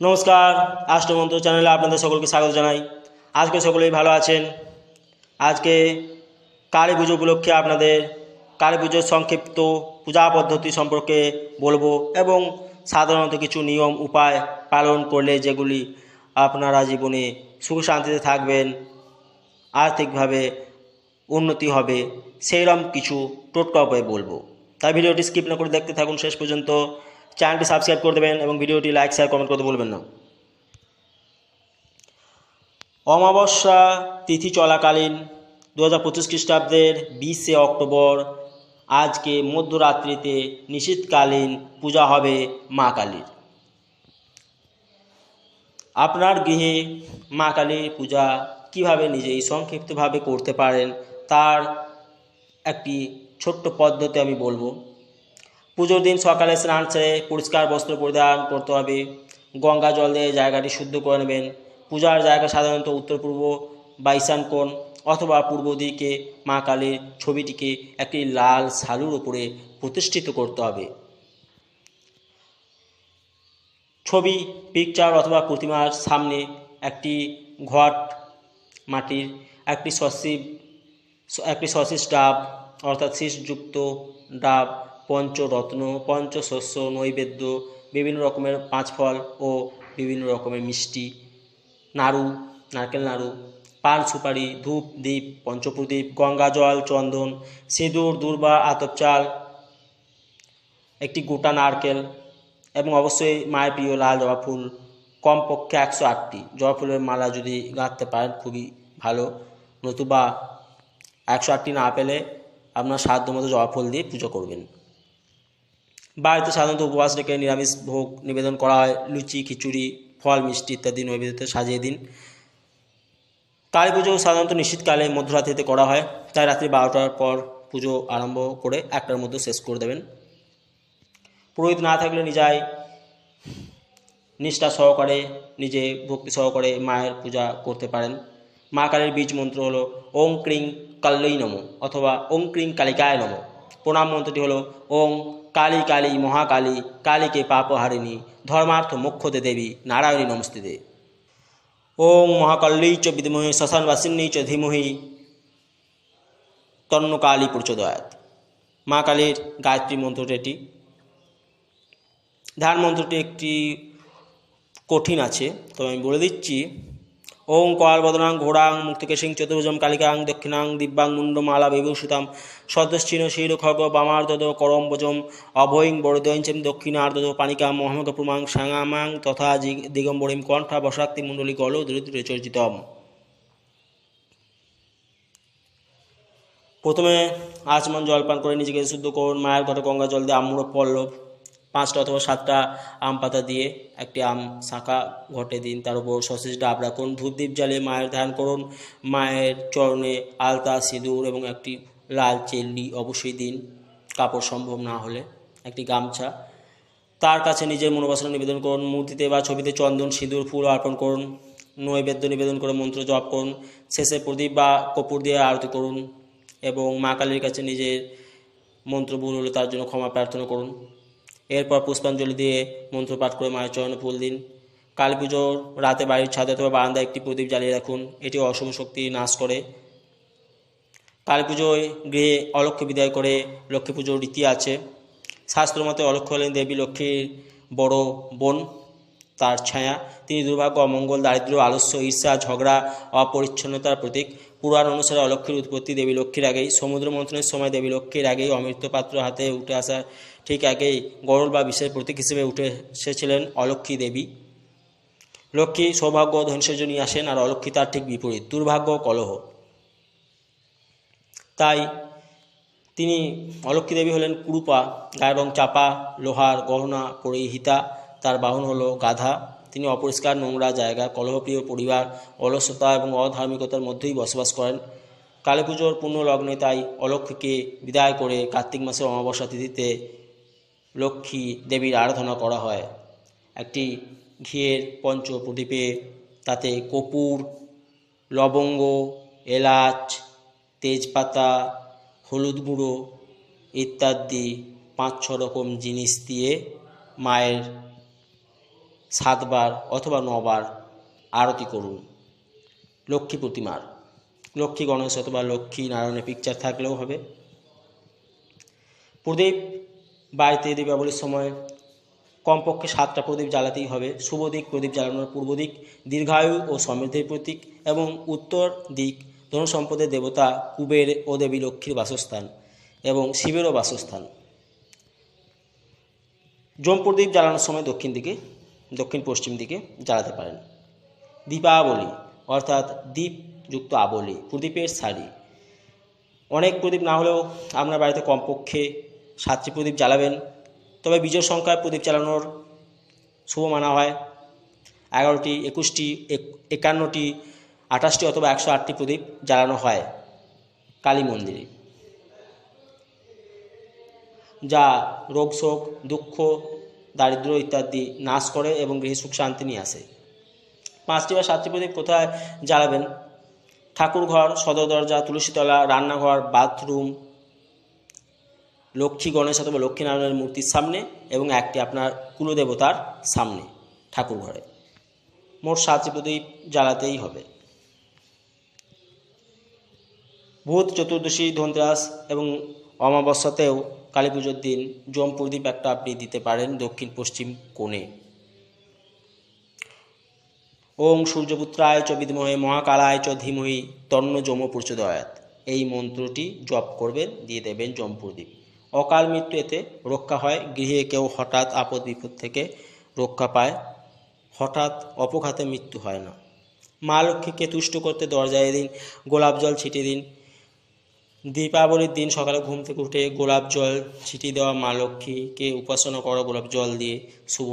নমস্কার আষ্টমন্ত্র চ্যানেলে আপনাদের সকলকে স্বাগত জানাই। আজকে সকলেই ভালো আছেন? আজকে কালী পুজো উপলক্ষে আপনাদের কালী পুজোর সংক্ষিপ্ত পূজা পদ্ধতি সম্পর্কে বলব এবং সাধারণত কিছু নিয়ম, উপায় পালন করলে যেগুলি আপনারা জীবনে সুখ শান্তিতে থাকবেন, আর্থিকভাবে উন্নতি হবে সেইরকম কিছু টোটকা উপায় বলব। তাই ভিডিওটি স্কিপ না করে দেখতে থাকুন শেষ পর্যন্ত। চ্যানেলটি সাবস্ক্রাইব করে দেবেন এবং ভিডিওটি লাইক শেয়ার কমেন্ট করতে ভুলবেন না। অমাবস্যা, তিথি চলাকালীন দু হাজার পঁচিশ খ্রিস্টাব্দের বিশে অক্টোবর, আজকে মধ্যরাত্রিতে নিশীতকালীন পূজা হবে মা কালীর। আপনার গৃহে মা কালীর পূজা কীভাবে নিজেই সংক্ষিপ্তভাবে করতে পারেন, তার একটি ছোট্ট পদ্ধতি আমি বলব। পুজোর দিন সকালে স্নান সেরে পরিষ্কার বস্ত্র পরিধান করতে হবে। গঙ্গা জল দিয়ে জায়গাটি শুদ্ধ করে নেবেন। পূজার জায়গা সাধারণত উত্তর পূর্ব বা ঈশান কোণ অথবা পূর্ব দিকে মা কালীর ছবিটিকে একটি লাল সালুর উপরে প্রতিষ্ঠিত করতে হবে। ছবি পিকচার অথবা প্রতিমার সামনে একটি ঘট, মাটির একটি সসিব, একটি সসিস ডাব অর্থাৎ শীষযুক্ত ডাব পঞ্চরত্ন পঞ্চশস্য নৈবেদ্য, বিভিন্ন রকমের পাঁচ ফল ও বিভিন্ন রকমের মিষ্টি। নাড়ু, নারকেল নাড়ু, পান সুপারি, ধূপ দ্বীপ পঞ্চপ্রদীপ, গঙ্গা জল, চন্দন, সিঁদুর, দুর্বা, আতপ চাল, একটি গোটা নারকেল এবং অবশ্যই মায়ের প্রিয় লাল জবা ফুল, কমপক্ষে একশো আটটি। জবা ফুলের মালা যদি গাঁথতে পারেন, খুবই ভালো। নতুবা একশো আটটি না পেলে আপনার সাধ্য মতো জবা ফুল দিয়ে পুজো করবেন। বাড়িতে সাধারণত উপবাস রেখে নিরামিষ ভোগ নিবেদন করা হয়, লুচি, খিচুড়ি, ফল, মিষ্টি ইত্যাদি নৈবেদ্যতে সাজিয়ে দিন। কালী পুজো সাধারণত নিশ্চিতকালে মধ্যরাত্রিতে করা হয়, তাই রাত্রি বারোটার পর পুজো আরম্ভ করে একটার মধ্যে শেষ করে দেবেন। পুরোহিত না থাকলে নিজেই নিষ্ঠা সহকারে, নিজে ভক্তি সহকারে মায়ের পূজা করতে পারেন। মা কালীর বীজ মন্ত্র হলো ওং ক্রিং কাল্লই নম অথবা ওং ক্রিং কালিকায় নম। প্রণাম মন্ত্রটি হলো ওং কালী কালী মহাকালী, কালীকে পাপহারিণী, ধর্মার্থ মোক্ষদে দেবী, নারায়ণী নমস্তিতে ওং মহাকাল্যই চ বিদ্মহে শ্মশানবাসিনী চ ধীমহি, তন্ন কালী প্রচোদয়াত। মা কালীর গায়ত্রী মন্ত্রটি এটি। ধ্যান মন্ত্রটি একটি কঠিন আছে তো আমি বলে দিচ্ছি ওং কয়াল বদনাং ঘোড়াং মুক্তিকেশিং চতুর্ভুজম কালিকাং দক্ষিণাং দিব্যাং মুন্ডমালা বিভূষিতাম সদস্যিন শৈর খগ বামার্দদ করম বজম অভয়িং বরদয়ঞ্চম দক্ষিণার্দদ পানিকাম মহামক প্রমাং সাঙামাং তথা দিগম্বরিম কণ্ঠা বসাক্তি মণ্ডলী গল দরিদ্রে চর্চিতম প্রথমে আচমন জল পান করে নিজেকে শুদ্ধ করুন, মায়ের ঘরে গঙ্গা জল দিয়ে আমূল পল্লব পাঁচটা অথবা সাতটা আম পাতা দিয়ে একটি আম শাঁখা ঘটে দিন। তার উপর সসেজ ডাব রাখুন। ধূপদীপ জ্বালিয়ে মায়ের ধ্যান করুন। মায়ের চরণে আলতা, সিঁদুর এবং একটি লাল চেল্লি অবশ্যই দিন। কাপড় সম্ভব না হলে একটি গামছা। তার কাছে নিজের মনোবাসনা নিবেদন করুন। মূর্তিতে বা ছবিতে চন্দন, সিঁদুর, ফুল অর্পণ করুন। নৈবেদ্য নিবেদন করে মন্ত্র জপ করুন। শেষে প্রদীপ বা কপুর দিয়ে আরতি করুন এবং মা কালীর কাছে নিজের মন্ত্র ভুল হলে তার জন্য ক্ষমা প্রার্থনা করুন। এরপর পুষ্পাঞ্জলি দিয়ে মন্ত্র পাঠ করে মায়ের চরণে ফুল দিন। কালী পুজোর রাতে বাড়ির ছাদে অথবা বারান্দায় একটি প্রদীপ জ্বালিয়ে রাখুন। এটি অসম শক্তি নাশ করে। কালী পুজোয় গৃহে অলক্ষ্য বিদায় করে লক্ষ্মী পুজোর রীতি আছে। শাস্ত্র মতে অলক্ষ্য হলেন দেবী, লক্ষ্মীর বড় বোন। তার ছায়া। তিনি দুর্ভাগ্য অমঙ্গল, দারিদ্র্য, আলস্য, ঈর্ষা, ঝগড়া, অপরিচ্ছন্নতার প্রতীক। পুরাণ অনুসারে অলক্ষ্মীর উৎপত্তি দেবী লক্ষ্মীর আগেই। সমুদ্র মন্থনের সময় দেবী লক্ষ্মীর আগেই অমৃত পাত্র হাতে উঠে আসা। ঠিক আগেই গরল বা বিষের প্রতীক হিসেবে উঠে এসেছিলেন অলক্ষ্মী দেবী। লক্ষ্মী সৌভাগ্য ও নিয়ে আসেন আর অলক্ষ্মী তার ঠিক বিপরীত, দুর্ভাগ্য কলহ। তাই তিনি অলক্ষ্মী দেবী হলেন কুরুপা। রং চাপা, লোহার গহনা পরিহিতা তার বাহন হলো গাধা। তিনি অপরিষ্কার, নোংরা জায়গা, কলহপ্রিয় পরিবার, অলসতা এবং অধার্মিকতার মধ্যেই বসবাস করেন। কালী পুজোর পূর্ণ লগ্নে তাই অলক্ষ্মীকে বিদায় করে কার্তিক মাসের অমাবস্যা তিথিতে লক্ষ্মী দেবীর আরাধনা করা হয়। একটি ঘিয়ের পঞ্চ প্রদীপে তাতে কপুর, লবঙ্গ, এলাচ, তেজপাতা, হলুদ গুঁড়ো ইত্যাদি পাঁচ ছ রকম জিনিস দিয়ে মায়ের সাতবার অথবা নবার আরতি করুন। লক্ষ্মী প্রতিমার। লক্ষ্মী গণেশ অথবা লক্ষ্মী নারায়ণের পিকচার থাকলেও হবে। প্রদীপ বাড়িতে দীপাবলির সময় কমপক্ষে সাতটা প্রদীপ জ্বালাতেই হবে। শুভ দিক, প্রদীপ জ্বালানোর পূর্ব দিক, দীর্ঘায়ু ও সমৃদ্ধির প্রতীক এবং উত্তর দিক ধন সম্পদের দেবতা কুবের ও দেবী লক্ষ্মীর বাসস্থান এবং শিবেরও বাসস্থান। জম প্রদীপ জ্বালানোর সময় দক্ষিণ দিকে দক্ষিণ পশ্চিম দিকে জ্বালাতে পারেন। দীপাবলি, অর্থাৎ দ্বীপযুক্ত আবলি, প্রদীপের শাড়ি অনেক প্রদীপ না হলেও আপনার বাড়িতে কমপক্ষে সাতটি প্রদীপ জ্বালাবেন। তবে বিজয় সংখ্যায় প্রদীপ চালানোর শুভ মানা হয়। এগারোটি, একুশটি একান্নটি, আঠাশটি অথবা একশো আটটি প্রদীপ জ্বালানো হয় কালী মন্দিরে। যা রোগ, শোক, দুঃখ দারিদ্র ইত্যাদি নাশ করে এবং গৃহে সুখ শান্তি নিয়ে আসে। পাঁচটি বা সাতটি প্রদীপ কোথায় জ্বালাবেন? ঠাকুর ঘর, সদর দরজা তুলসীতলা রান্নাঘর, বাথরুম, লক্ষ্মী গণেশ অথবা লক্ষ্মীনারায়ণের মূর্তির সামনে এবং একটি আপনার কুলদেবতার সামনে ঠাকুর ঘরে। মোট সাতটি প্রদীপ জ্বালাতেই হবে। ভূত চতুর্দশী, ধনতেরাস এবং অমাবস্যাতেও কালী পুজোর দিন জম প্রদীপ একটা আপনি দিতে পারেন দক্ষিণ পশ্চিম কোণে। ওং সূর্যপুত্রায় চ বিদ্মহে, মহাকালায় চ ধীমহি, তন্ন যম প্রচোদয়াত এই মন্ত্রটি জপ করবেন, দিয়ে দেবেন জম প্রদীপ। অকাল মৃত্যু এতে রক্ষা হয়, গৃহে কেউ হঠাৎ আপদ বিপদ থেকে রক্ষা পায়, হঠাৎ অপঘাতে মৃত্যু হয় না। মা লক্ষ্মীকে তুষ্ট করতে দরজায় দিন, গোলাপ জল ছিটিয়ে দিন দীপাবলির দিন সকালে ঘুম থেকে উঠে গোলাপ জল ছিটিয়ে দেওয়া মা লক্ষ্মীকে উপাসনা করা গোলাপ জল দিয়ে। শুভ।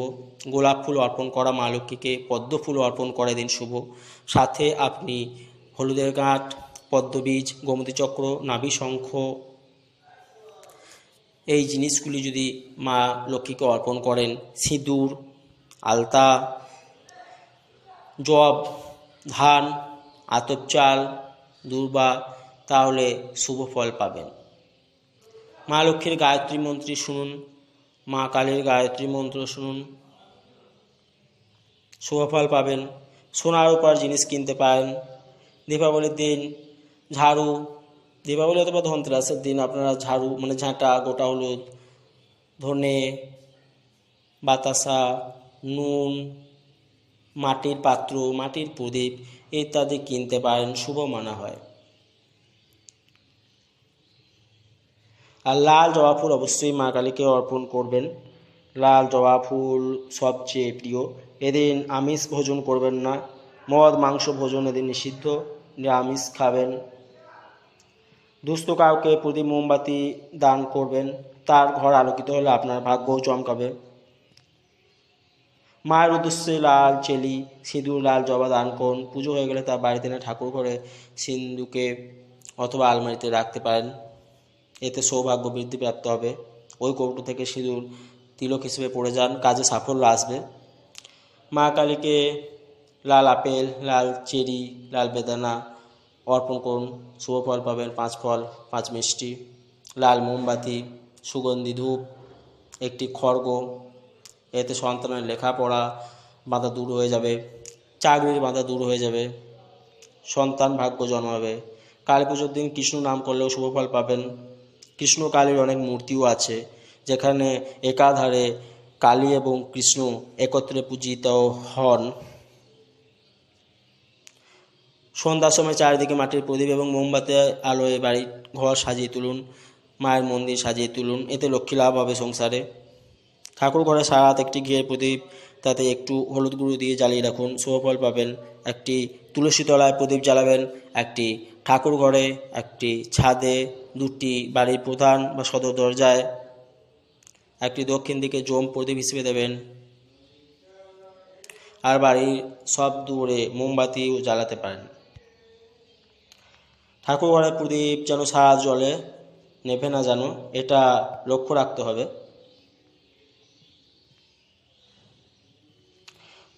গোলাপ ফুল অর্পণ করা মা লক্ষ্মীকে, পদ্ম ফুল অর্পণ করে দিন শুভ। সাথে আপনি হলুদের গাঁট পদ্মবীজ গোমতী চক্র, নাভি শঙ্খ, এই জিনিসগুলি যদি মা লক্ষ্মীকে অর্পণ করেন, সিঁদুর, আলতা, জব, ধান, আতপ চাল, দুর্বা তাহলে শুভ ফল পাবেন। মা লক্ষ্মীর গায়ত্রী মন্ত্রী শুনুন, মা কালীর গায়ত্রী মন্ত্র শুনুন। শুভ ফল পাবেন। সোনার উপর জিনিস কিনতে পারেন। দীপাবলির দিন ঝাড়ু, দীপাবলি অথবা ধনতেরাসের দিন আপনারা ঝাড়ু মানে ঝাঁটা, গোটা হলুদ, ধনে, বাতাসা, নুন, মাটির পাত্র, মাটির প্রদীপ ইত্যাদি কিনতে পারেন। শুভ মানা হয়। আর লাল জবা ফুল অবশ্যই মা কালীকে অর্পণ করবেন। লাল জবা ফুল সবচেয়ে প্রিয়। এদিন আমিষ ভোজন করবেন না। মদ, মাংস ভোজন এদিন নিষিদ্ধ। নিরামিষ খাবেন। দুস্থ কাউকে প্রতি মোমবাতি দান করবেন। তার ঘর আলোকিত হলে আপনার ভাগ্যও চমকাবে। মায়ের উদ্দেশ্যে লাল চেলি, সিঁদুর, লাল জবা দান করুন। পুজো হয়ে গেলে তার বাড়িতে না ঠাকুর ঘরে সিন্ধুকে অথবা আলমারিতে রাখতে পারেন। এতে সৌভাগ্য বৃদ্ধি প্রাপ্ত হবে। ওই কৌটো থেকে সিঁদুর তিলক হিসেবে পড়ে যান, কাজে সাফল্য আসবে। মা কালীকে লাল আপেল, লাল চেরি, লাল বেদানা অর্পণ করুন। শুভ ফল পাবেন পাঁচ ফল, পাঁচ মিষ্টি। লাল মোমবাতি, সুগন্ধি ধূপ, একটি খড়গ। এতে সন্তানের লেখাপড়া বাধা দূর হয়ে যাবে, চাকরির বাধা দূর হয়ে যাবে, সন্তান ভাগ্য জন্মাবে। কালী পুজোর দিন কৃষ্ণ নাম করলেও শুভ ফল পাবেন। কৃষ্ণ কালীর অনেক মূর্তিও আছে, যেখানে একাধারে কালী এবং কৃষ্ণ একত্রে পূজিত হন। সন্ধ্যার সময় চারিদিকে মাটির প্রদীপ এবং মোমবাতি আলোয় বাড়ির ঘর সাজিয়ে তুলুন, মায়ের মন্দির সাজিয়ে তুলুন, এতে লক্ষ্মী লাভ হবে সংসারে। ঠাকুর ঘরে সারাত একটি ঘিয়ের প্রদীপ, তাতে একটু হলুদ গুঁড়ো দিয়ে জ্বালিয়ে রাখুন। শুভফল পাবেন, একটি তুলসী তলায় প্রদীপ জ্বালাবেন, একটি ঠাকুর ঘরে, একটি ছাদে দুটি বাড়ির প্রধান বা সদর দরজায় একটি দক্ষিণ দিকে জম প্রদীপ হিসেবে দেবেন। আর বাড়ির সব দূরে মোমবাতিও জ্বালাতে পারেন। ঠাকুর ঘরের প্রদীপ যেন সারা জলে নেভে না যেন এটা লক্ষ্য রাখতে হবে।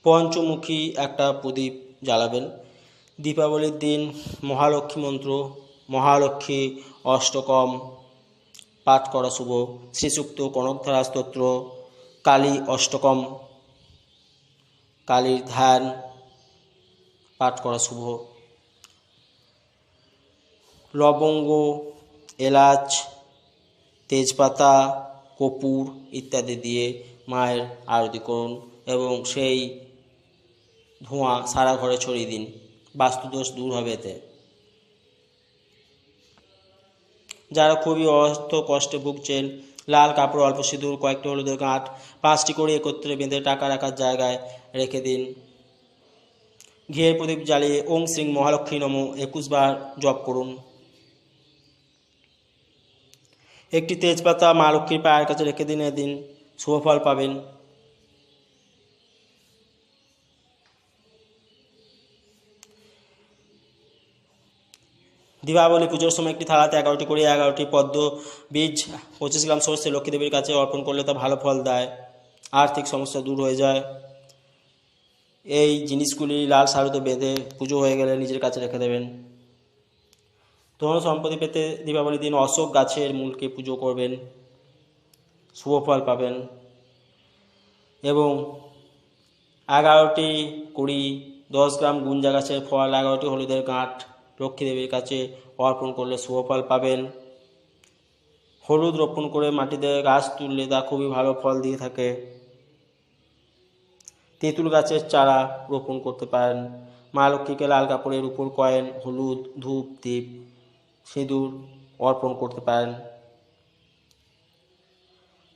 পঞ্চমুখী একটা প্রদীপ জ্বালাবেন। দীপাবলির দিন মহালক্ষ্মী মন্ত্র মহালক্ষ্মী, অষ্টকম পাঠ করা শুভ শ্রীযুক্ত কনকধারা স্তোত্র, কালী অষ্টকম, কালীর ধ্যান পাঠ করা শুভ লবঙ্গ, এলাচ, তেজপাতা, কপুর ইত্যাদি দিয়ে মায়ের আরতি করুন এবং সেই ধোঁয়া সারা ঘরে ছড়িয়ে দিন। বাস্তুদোষ দূর হবে এতে। যারা খুবই অর্থ কষ্টে ভুগছেন, লাল কাপড়, অল্প সিঁদুর, কয়েকটি হলুদের গাঁট, পাঁচটি করে একত্রে বেঁধে টাকা রাখার জায়গায় রেখে দিন। ঘিয়ের প্রদীপ জ্বালিয়ে ওং শ্রী মহালক্ষ্মী নম একুশ বার জপ করুন। একটি তেজপাতা মা লক্ষ্মীর পায়ের কাছে রেখে দিন এদিন শুভফল পাবেন। দীপাবলি পুজোর সময় একটি থালাতে এগারোটি করে এগারোটি পদ্ম, বীজ, পঁচিশ গ্রাম সর্ষে লক্ষ্মী দেবীর কাছে অর্পণ করলে তা ভালো ফল দেয়। আর্থিক সমস্যা দূর হয়ে যায়। এই জিনিসগুলি লাল সারুতে বেঁধে পুজো হয়ে গেলে নিজের কাছে রেখে দেবেন। ধন সম্পত্তি পেতে দীপাবলির দিন অশোক গাছের মূলকে পুজো করবেন। শুভ ফল পাবেন। এবং এগারোটি কুড়ি, দশ গ্রাম গুঞ্জা গাছের ফল, এগারোটি হলুদের গাঁট লক্ষ্মী দেবীর কাছে অর্পণ করলে শুভ ফল পাবেন। হলুদ রোপণ করে মাটিতে গাছ তুললে তা খুবই ভালো ফল দিয়ে থাকে। তেঁতুল গাছের চারা রোপণ করতে পারেন। মা লক্ষ্মীকে লাল কাপড়ের উপর কয়েন, হলুদ, ধূপ দ্বীপ সিঁদুর অর্পণ করতে পারেন।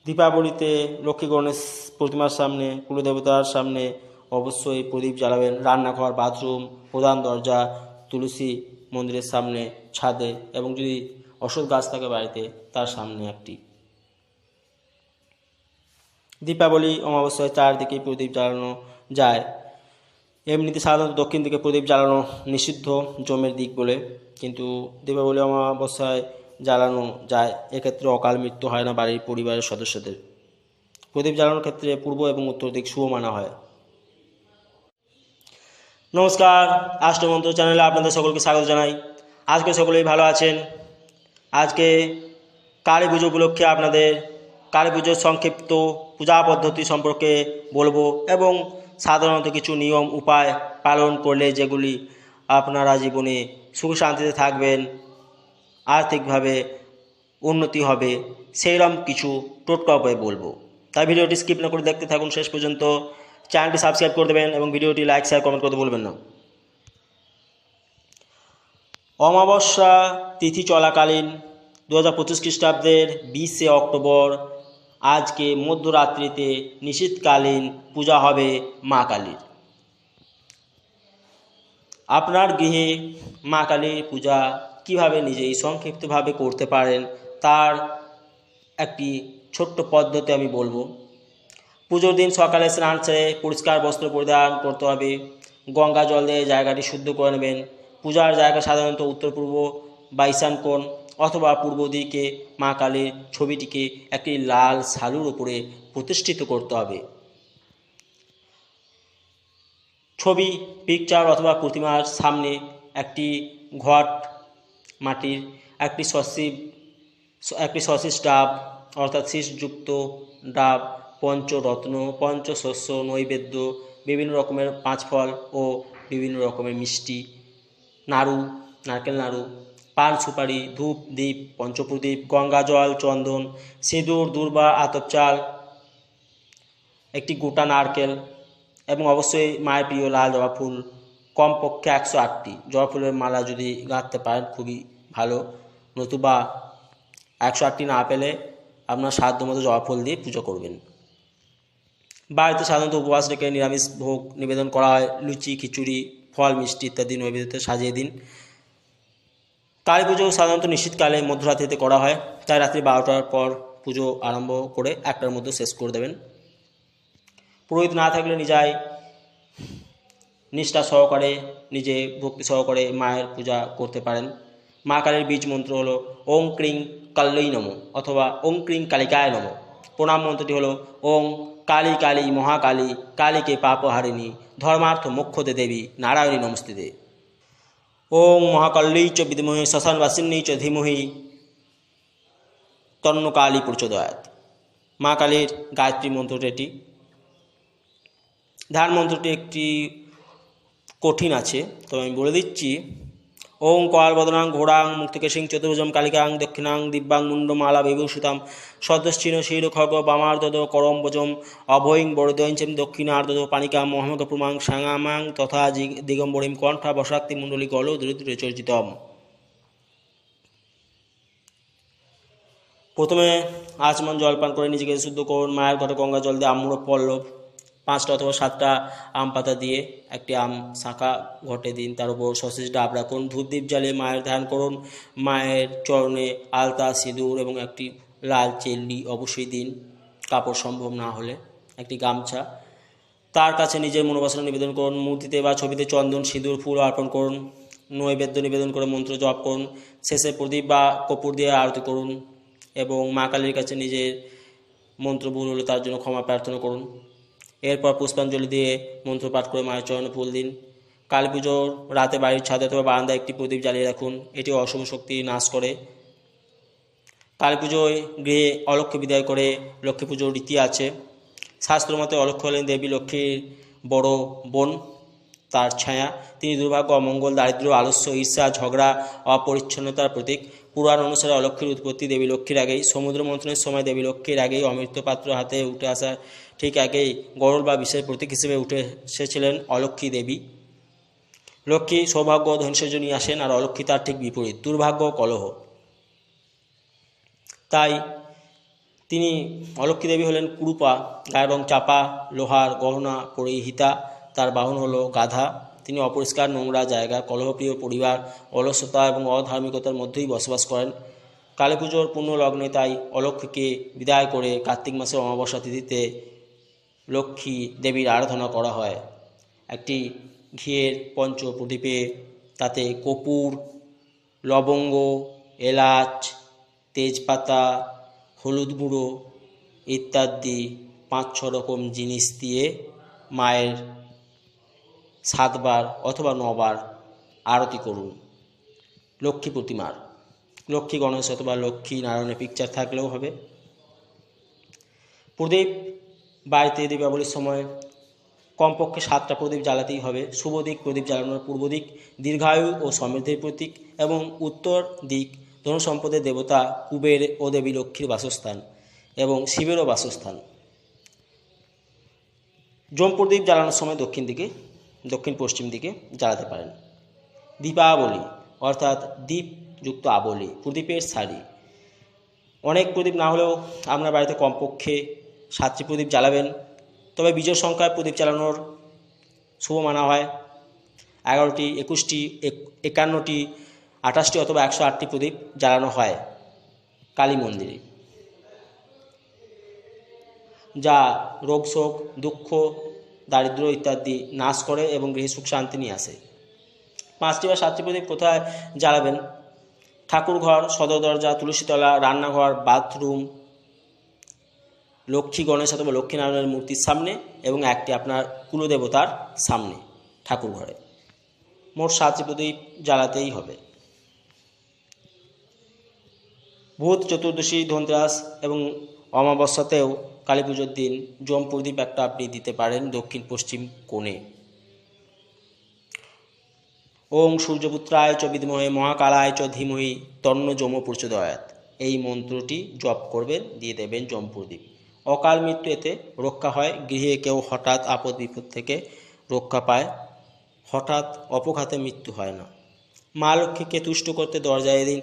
দীপাবলিতে লক্ষ্মী গণেশ প্রতিমার সামনে, কুলদেবতার সামনে অবশ্যই প্রদীপ জ্বালাবেন। রান্নাঘর, বাথরুম, প্রধান দরজা, তুলসী মন্দিরের সামনে ছাদে এবং যদি অশোক গাছ থাকে বাড়িতে, তার সামনে একটি। দীপাবলি অমাবস্যায় চারদিকে প্রদীপ জ্বালানো যায়। এমনিতে সাধারণত দক্ষিণ দিকে প্রদীপ জ্বালানো নিষিদ্ধ জমের দিক বলে, কিন্তু দীপাবলি অমাবস্যায় জ্বালানো যায়। এক্ষেত্রে অকাল মৃত্যু হয় না বাড়ির পরিবারের সদস্যদের। প্রদীপ জ্বালানোর ক্ষেত্রে পূর্ব এবং উত্তর দিক শুভ মানা হয়। নমস্কার আষ্টমন্ত্র চ্যানেলে আপনাদের সকলকে স্বাগত জানাই। আজকে সকলেই ভালো আছেন? আজকে কালী পুজো উপলক্ষে আপনাদের কালী পুজোর সংক্ষিপ্ত পূজা পদ্ধতি সম্পর্কে বলব এবং সাধারণত কিছু নিয়ম, উপায় পালন করলে যেগুলি আপনারা জীবনে সুখ শান্তিতে থাকবেন, আর্থিকভাবে উন্নতি হবে সেইরকম কিছু টোটকা উপায় বলব। তাই ভিডিওটি স্কিপ না করে দেখতে থাকুন শেষ পর্যন্ত। চ্যানেলটি সাবস্ক্রাইব করে দেবেন এবং ভিডিওটি লাইক শেয়ার কমেন্ট করতে ভুলবেন না। অমাবস্যা, তিথি চলাকালীন দু হাজার পঁচিশ খ্রিস্টাব্দের বিশে অক্টোবর, আজকে মধ্যরাত্রিতে নিশীতকালীন পূজা হবে মা কালীর। আপনার গৃহে মা কালীর পূজা কীভাবে নিজেই সংক্ষিপ্তভাবে করতে পারেন, তার একটি ছোট্ট পদ্ধতি আমি বলব। পুজোর দিন সকালে স্নান সেরে পরিষ্কার বস্ত্র পরিধান করতে হবে। গঙ্গা জল দিয়ে জায়গাটি শুদ্ধ করে নেবেন। পূজার জায়গা সাধারণত উত্তর পূর্ব বা ঈশান কোণ অথবা পূর্ব দিকে মা কালীর ছবিটিকে একটি লাল সালুর উপরে প্রতিষ্ঠিত করতে হবে। ছবি পিকচার অথবা প্রতিমার সামনে একটি ঘট, মাটির একটি সশিব একটি সশিস ডাব অর্থাৎ শীষযুক্ত ডাব পঞ্চরত্ন পঞ্চশস্য নৈবেদ্য, বিভিন্ন রকমের পাঁচ ফল ও বিভিন্ন রকমের মিষ্টি, নাড়ু, নারকেল নাড়ু, পান সুপারি, ধূপ দ্বীপ পঞ্চপ্রদীপ, গঙ্গা জল, চন্দন, সিঁদুর, দূর্বা, আতপ চাল, একটি গোটা নারকেল এবং অবশ্যই মায়ের প্রিয় লাল জবা ফুল, কমপক্ষে একশো আটটি। জবা ফুলের মালা যদি গাঁথতে পারেন, খুবই ভালো। নতুবা একশো আটটি না পেলে আপনার সাধ্য মতো জবা ফুল দিয়ে পুজো করবেন। বাড়িতে সাধারণত উপবাস রেখে নিরামিষ ভোগ নিবেদন করা হয়, লুচি, খিচুড়ি, ফল, মিষ্টি ইত্যাদি নৈবেদ্যতে সাজিয়ে দিন। কালী পুজো সাধারণত নিশ্চিতকালে মধ্যরাত্রিতে করা হয়, তাই রাত্রি বারোটার পর পুজো আরম্ভ করে একটার মধ্যে শেষ করে দেবেন। পুরোহিত না থাকলে নিজেই নিষ্ঠা সহকারে, নিজে ভক্তি সহকারে মায়ের পূজা করতে পারেন। মা কালীর বীজ মন্ত্র হলো ওং ক্রিং কাল্লই নম অথবা ওং ক্রিং কালিকায় নম। প্রণাম মন্ত্রটি হলো ওং কালী কালী মহাকালী, কালীকে পাপহারিণী, ধর্মার্থ মোক্ষদে দেবী, নারায়ণী নমস্তিতে ওং মহাকাল্যই চ বিদ্মহে শ্মশানবাসিনী চ ধীমহি, তন্ন কালী প্রচোদয়াত। মা কালীর গায়ত্রী মন্ত্রটি এটি। ধ্যান মন্ত্রটি একটি কঠিন আছে তো আমি বলে দিচ্ছি ওং কয়াল বদনাং ঘোড়াং মুক্তিকেশিং চতুর্ভুজম কালিকাং দক্ষিণাং দিব্যাং মুন্ডমালা বিভূষিতাম সদস্যিন শীর খগ বামার্দদ করম বজম অভয়িং বরদয়ঞ্চম দক্ষিণার্দদ পানিকাম মহামক প্রমাং সাঙামাং তথা দিগম্বরিম কণ্ঠা বসাক্তি মণ্ডলী গল দরিদ্রে চর্চিতম প্রথমে আচমন জল পান করে নিজেকে শুদ্ধ করুন, মায়ের ঘরে গঙ্গা জল দিয়ে আমুড়ো পল্লব পাঁচটা অথবা সাতটা আম পাতা দিয়ে একটি আম শাঁখা ঘটে দিন। তার উপর সসেজ ডাব রাখুন। ধূপদীপ জ্বালিয়ে মায়ের ধ্যান করুন। মায়ের চরণে আলতা, সিঁদুর এবং একটি লাল চেল্লি অবশ্যই দিন। কাপড় সম্ভব না হলে একটি গামছা। তার কাছে নিজের মনোবাসনা নিবেদন করুন। মূর্তিতে বা ছবিতে চন্দন, সিঁদুর, ফুল অর্পণ করুন। নৈবেদ্য নিবেদন করে মন্ত্র জপ করুন। শেষে প্রদীপ বা কপুর দিয়ে আরতি করুন এবং মা কালীর কাছে নিজের মন্ত্র ভুল হলে তার জন্য ক্ষমা প্রার্থনা করুন। এরপর পুষ্পাঞ্জলি দিয়ে মন্ত্র পাঠ করে মায়ের চরণে ফুল দিন। কালী পুজোর রাতে বাড়ির ছাদে অথবা বারান্দায় একটি প্রদীপ জ্বালিয়ে রাখুন। এটি অশুভ শক্তি নাশ করে। কালী পুজোয় গৃহে অলক্ষ্য বিদায় করে লক্ষ্মী পুজোর রীতি আছে। শাস্ত্র মতে অলক্ষ্য হলেন দেবী লক্ষ্মীর বড় বোন, তার ছায়া। তিনি দুর্ভাগ্য, অমঙ্গল, দারিদ্র্য, আলস্য, ঈর্ষা, ঝগড়া, অপরিচ্ছন্নতার প্রতীক। পুরাণ অনুসারে অলক্ষ্মীর উৎপত্তি দেবী লক্ষ্মীর আগেই। সমুদ্র মন্থনের সময় দেবী লক্ষ্মীর আগেই অমৃত পাত্র হাতে উঠে আসা ঠিক আগেই গরল বা বিষের প্রতীক হিসেবে উঠে এসেছিলেন অলক্ষ্মী দেবী। লক্ষ্মী সৌভাগ্য ও ধনৈশ্বর্য নিয়ে আসেন আর অলক্ষ্মী তার ঠিক বিপরীত, দুর্ভাগ্য কলহ। তাই তিনি অলক্ষ্মী দেবী হলেন কুরুপা, গায়ের রং চাপা, লোহার গহনা পরিহিতা তার বাহন হলো গাধা। তিনি অপরিষ্কার, নোংরা জায়গা, কলহপ্রিয় পরিবার, অলসতা এবং অধার্মিকতার মধ্যেই বসবাস করেন। কালী পুজোর পূর্ণ লগ্নে তাই অলক্ষ্মীকে বিদায় করে কার্তিক মাসের অমাবস্যা তিথিতে লক্ষ্মী দেবীর আরাধনা করা হয়। একটি ঘিয়ের পঞ্চ প্রদীপে তাতে কপুর, লবঙ্গ, এলাচ, তেজপাতা, হলুদ গুঁড়ো ইত্যাদি পাঁচ ছ রকম জিনিস দিয়ে মায়ের সাতবার অথবা নবার আরতি করুন। লক্ষ্মী প্রতিমার। লক্ষ্মী গণেশ অথবা লক্ষ্মী নারায়ণের পিকচার থাকলেও হবে। প্রদীপ বাড়িতে দীপাবলির সময় কমপক্ষে সাতটা প্রদীপ জ্বালাতেই হবে। শুভ দিক, প্রদীপ জ্বালানোর পূর্ব দিক, দীর্ঘায়ু ও সমৃদ্ধির প্রতীক এবং উত্তর দিক ধন সম্পদের দেবতা, কুবের ও দেবী লক্ষ্মীর বাসস্থান এবং শিবেরও বাসস্থান। জম প্রদীপ জ্বালানোর সময় দক্ষিণ দিকে, দক্ষিণ পশ্চিম দিকে জ্বালাতে পারেন। দীপাবলি, অর্থাৎ দীপযুক্ত আবলি, প্রদীপের শাড়ি অনেক প্রদীপ না হলেও আপনার বাড়িতে কমপক্ষে সাতটি প্রদীপ জ্বালাবেন। তবে বিজয় সংখ্যায় প্রদীপ চালানোর শুভ মানা হয়। এগারোটি, একুশটি, এক- একান্নটি, আঠাশটি অথবা একশো আটটি প্রদীপ জ্বালানো হয় কালী মন্দিরে। যা রোগ, শোক, দুঃখ, দারিদ্র্য ইত্যাদি নাশ করে এবং গৃহে সুখ, শান্তি নিয়ে আসে। পাঁচটি বা সাতটি প্রদীপ কোথায় জ্বালাবেন? ঠাকুর ঘর সদর দরজা, তুলসীতলা, রান্নাঘর, বাথরুম লক্ষ্মী গণেশ অথবা লক্ষ্মীনারায়ণের মূর্তির সামনে এবং একটি আপনার কুলদেবতার সামনে ঠাকুর ঘরে। মোট সাতটি প্রদীপ জ্বালাতেই হবে। ভূত চতুর্দশী, ধনতেরাস এবং অমাবস্যাতেও কালী পুজোর দিন জম প্রদীপ একটা আপনি দিতে পারেন দক্ষিণ পশ্চিম কোণে। ওং সূর্যপুত্রায় চ বিদমহে, মহাকালায় চ ধীমহি, তন্ন যম প্রচোদয়াত এই মন্ত্রটি জপ করবেন, দিয়ে দেবেন যম প্রদীপ। অকাল মৃত্যু এতে রক্ষা হয়, গৃহে কেউ হঠাৎ আপদ বিপদ থেকে রক্ষা পায়, হঠাৎ অপঘাতে মৃত্যু হয় না। মা লক্ষ্মীকে তুষ্ট করতে দরজায় দিন